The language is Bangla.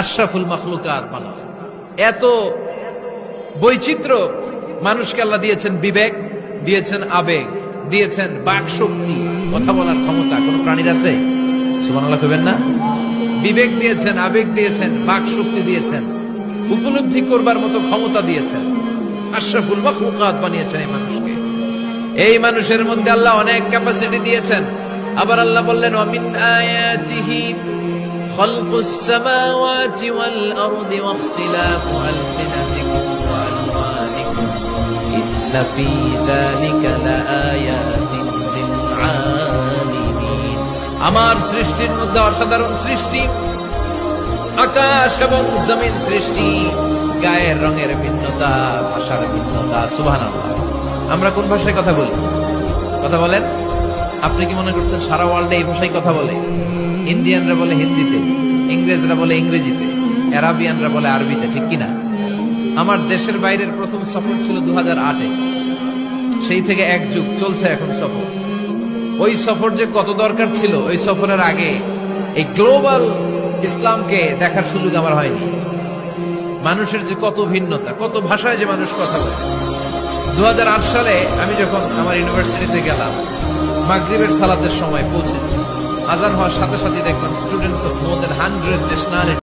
আশরাফুল মখলুকাত বানাও এত বৈচিত্র্য মানুষকে আল্লাহ দিয়েছেন বিবেক, দিয়েছেন আবেগ, দিয়েছেন বাক শক্তি, কথা বলার ক্ষমতা। কোন প্রাণীর আছে? সুবহানাল্লাহ কইবেন না? বিবেক দিয়েছেন, আবেগ দিয়েছেন, বাক শক্তি দিয়েছেন, উপলব্ধি করবার মতো ক্ষমতা দিয়েছেন। আশরাফুল মখলুকাত বানিয়েছেন এই মানুষকে। এই মানুষের মধ্যে আল্লাহ অনেক ক্যাপাসিটি দিয়েছেন। আবার আল্লাহ বললেন অমিন আয়াতিহি خلق السماوات والأرض واختلاف ألسنتكم وألوانكم إن في ذلك لآيات للعالمين আমার সৃষ্টির মধ্যে অসাধারণ সৃষ্টি আকাশ এবং জমিন সৃষ্টি গায়ের রঙের ভিন্নতা ভাষার ভিন্নতা সুবাহ আমরা কোন ভাষায় কথা বলি কথা বলেন আপনি কি মনে করছেন সারা ওয়ার্ল্ডে এই ভাষায় কথা বলে ইন্ডিয়ানরা বলে হিন্দিতে ইংরেজরা বলে ইংরেজিতে, অ্যারাবিয়ানরা বলে আরবিতে, ঠিক কিনা? আমার দেশের বাইরের প্রথম সফর ছিল দু সেই থেকে এক যুগ চলছে এখন সফর। ওই সফর যে কত দরকার ছিল, ওই সফরের আগে এই গ্লোবাল ইসলামকে দেখার সুযোগ আমার হয়নি। মানুষের যে কত ভিন্নতা, কত ভাষায় যে মানুষ কথা বলে। দু হাজার আট সালে আমি যখন আমার ইউনিভার্সিটিতে গেলাম, মাগরিবের সালাতের সময় পৌঁছেছি। আজান হওয়ার সাথে সাথে দেখলাম students of more than hundred nationality